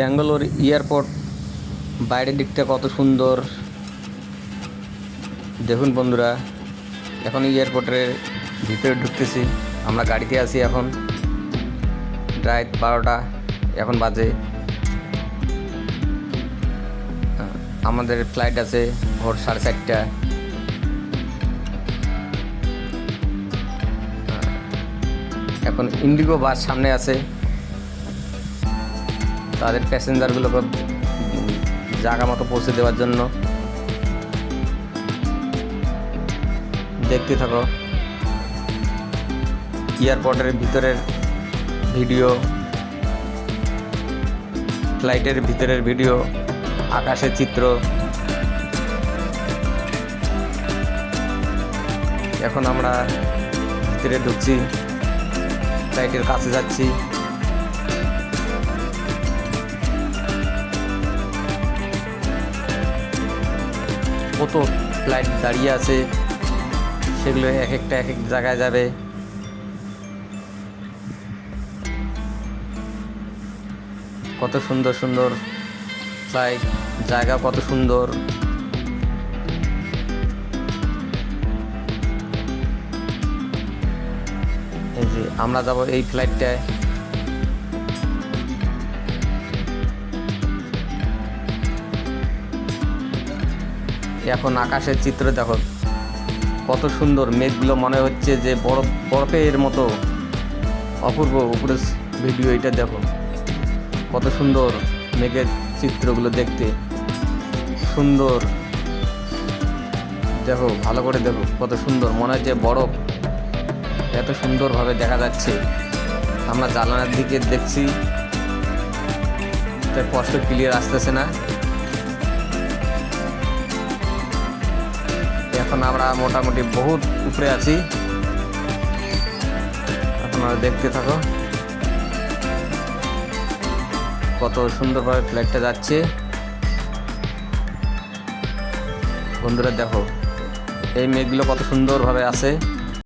Bangalore airport, বাইরের দিকটা কত সুন্দর। দেখুন বন্ধুরা, এখন এয়ারপোর্টের ভিতরে ঢুকতেছি। আমরা গাড়িতে আছি এখন। রাত বারোটা, এখন বাজে। আমাদের ফ্লাইট আছে ভোর সাড়ে চারটা। এখন ইন্ডিগো বাস সামনে আছে। তাদের প্যাসেঞ্জারগুলোকে জায়গা মতো পৌঁছে দেওয়ার জন্য। দেখতে থাকো। এয়ারপোর্টের ভিতরের ভিডিও, ফ্লাইটের ভিতরের ভিডিও, আকাশের চিত্র। এখন আমরা ভিতরে ঢুকছি, ফ্লাইটের কাছে যাচ্ছি। কত ফ্লাইট দাঁড়িয়ে আছে, সেগুলো এক একটা এক এক জায়গায় যাবে। কত সুন্দর সুন্দর ফ্লাইট জায়গা, কত সুন্দর। যে আমরা যাব এই ফ্লাইটটায় এখন আকাশের চিত্র দেখো। কত সুন্দর মেঘগুলো মনে হচ্ছে যে বরফ, বরফের মতো। অপূর্ব উপরে ভিডিও এটা দেখো। কত সুন্দর মেঘের চিত্রগুলো দেখতে। সুন্দর। দেখো, ভালো করে দেখো কত সুন্দর। মনে হচ্ছে বরফ এত সুন্দরভাবে দেখা যাচ্ছে। আমরা জানালার দিকে দেখছি। তার স্পষ্ট ক্লিয়ার আসতেছে না। এখন আমরা মোটামুটি বহুত উপরে আছি। আপনারা দেখতে থাকো। কত সুন্দরভাবে ফ্ল্যাটটা যাচ্ছে। বন্ধুরা দেখো, এই মেঘগুলো কত সুন্দরভাবে আছে।